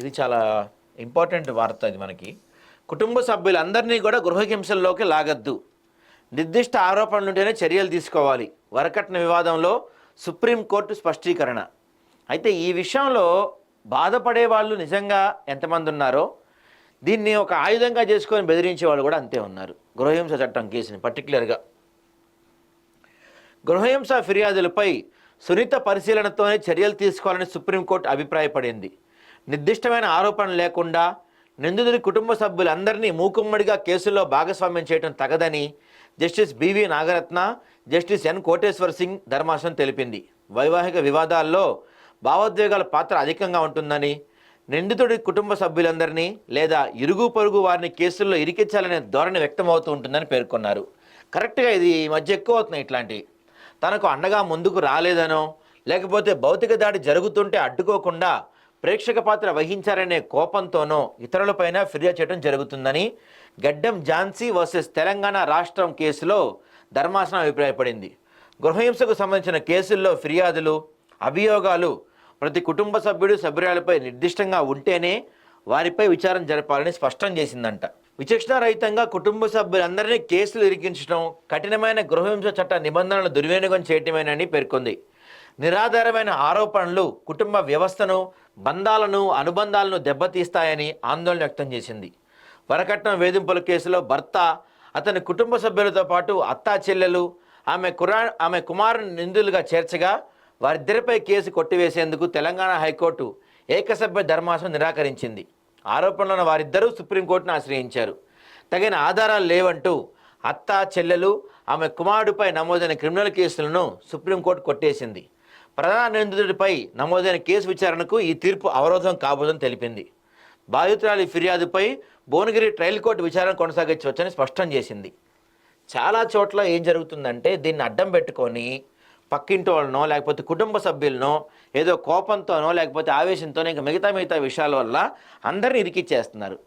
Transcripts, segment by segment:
ఇది చాలా ఇంపార్టెంట్ వార్త ఇది మనకి. కుటుంబ సభ్యులందరినీ కూడా గృహహింసల్లోకి లాగద్దు. నిర్దిష్ట ఆరోపణలుంటేనే చర్యలు తీసుకోవాలి. వరకట్న వివాదంలో సుప్రీంకోర్టు స్పష్టీకరణ. అయితే ఈ విషయంలో బాధపడే వాళ్ళు నిజంగా ఎంతమంది ఉన్నారో దీన్ని ఒక ఆయుధంగా చేసుకొని బెదిరించే వాళ్ళు కూడా అంతే ఉన్నారు. గృహహింస చట్టం కేసుని పర్టికులర్గా గృహహింస ఫిర్యాదులపై సునీత పరిశీలనతోనే చర్యలు తీసుకోవాలని సుప్రీంకోర్టు అభిప్రాయపడింది. నిర్దిష్టమైన ఆరోపణలు లేకుండా నిందితుడి కుటుంబ సభ్యులందరినీ మూకుమ్మడిగా కేసుల్లో భాగస్వామ్యం చేయడం తగదని justice B V Nagarathna justice N. Koteshwar Singh ధర్మాసనం తెలిపింది. వైవాహిక వివాదాల్లో భావోద్వేగాల పాత్ర అధికంగా ఉంటుందని నిందితుడి కుటుంబ సభ్యులందరినీ లేదా ఇరుగు పొరుగు వారిని కేసుల్లో ఇరికించాలనే ధోరణి వ్యక్తమవుతూ ఉంటుందని పేర్కొన్నారు. కరెక్ట్గా ఇది ఈ మధ్య ఎక్కువ అవుతున్నాయి ఇట్లాంటివి. తనకు అండగా ముందుకు రాలేదనో లేకపోతే భౌతిక దాడి జరుగుతుంటే అడ్డుకోకుండా ప్రేక్షక పాత్ర వహించారనే కోపంతోనో ఇతరులపైన ఫిర్యాదు చేయడం జరుగుతుందని గడ్డం ఝాన్సీ వర్సెస్ తెలంగాణ రాష్ట్రం కేసులో ధర్మాసనం అభిప్రాయపడింది. గృహహింసకు సంబంధించిన కేసుల్లో ఫిర్యాదులు అభియోగాలు ప్రతి కుటుంబ సభ్యుడు సభ్యురాలపై నిర్దిష్టంగా ఉంటేనే వారిపై విచారం జరపాలని స్పష్టం చేసిందంట. విచక్షణారహితంగా కుటుంబ సభ్యులందరినీ కేసులు ఇరికించడం కఠినమైన గృహహింస చట్ట నిబంధనలు దుర్వినియోగం చేయటమేనని పేర్కొంది. నిరాధారమైన ఆరోపణలు కుటుంబ వ్యవస్థను బంధాలను అనుబంధాలను దెబ్బతీస్తాయని ఆందోళన వ్యక్తం చేసింది. వరకట్నం వేధింపుల కేసులో భర్త అతని కుటుంబ సభ్యులతో పాటు అత్తా చెల్లెలు ఆమె కురా ఆమె కుమారుని నిందులుగా చేర్చగా వారిద్దరిపై కేసు కొట్టివేసేందుకు తెలంగాణ హైకోర్టు ఏకసభ్య ధర్మాసనం నిరాకరించింది. ఆరోపణలను వారిద్దరూ సుప్రీంకోర్టును ఆశ్రయించారు. తగిన ఆధారాలు లేవంటూ అత్త చెల్లెలు ఆమె కుమారుడిపై నమోదైన క్రిమినల్ కేసులను సుప్రీంకోర్టు కొట్టేసింది. ప్రధాన నిందితుడిపై నమోదైన కేసు విచారణకు ఈ తీర్పు అవరోధం కాబోదని తెలిపింది. బాధితురాలి ఫిర్యాదుపై భువనగిరి ట్రయల్ కోర్టు విచారణ కొనసాగించవచ్చని స్పష్టం చేసింది. చాలా చోట్ల ఏం జరుగుతుందంటే దీన్ని అడ్డం పెట్టుకొని పక్కింటి వాళ్ళనో లేకపోతే కుటుంబ సభ్యులనో ఏదో కోపంతోనో లేకపోతే ఆవేశంతోనో ఇంకా మిగతా మిగతా విషయాల వల్ల అందరిని ఇరికిచ్చేస్తున్నారు.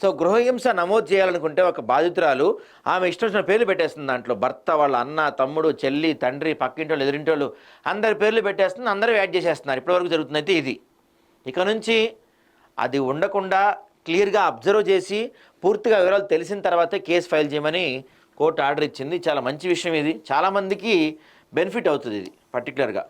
సో గృహహింస నమోదు చేయాలనుకుంటే ఒక బాధితురాలు ఆమె ఇష్టం వచ్చిన పేర్లు పెట్టేస్తుంది దాంట్లో. భర్త వాళ్ళ అన్న తమ్ముడు చెల్లి తండ్రి పక్కింటి వాళ్ళు అందరి పేర్లు పెట్టేస్తుంది అందరూ యాడ్ చేసేస్తున్నారు. ఇప్పటివరకు జరుగుతుందైతే ఇది. ఇక నుంచి అది ఉండకుండా క్లియర్గా అబ్జర్వ్ చేసి పూర్తిగా వివరాలు తెలిసిన తర్వాతే కేసు ఫైల్ చేయమని కోర్టు ఆర్డర్ ఇచ్చింది. చాలా మంచి విషయం ఇది. చాలామందికి బెనిఫిట్ అవుతుంది ఇది పర్టికులర్గా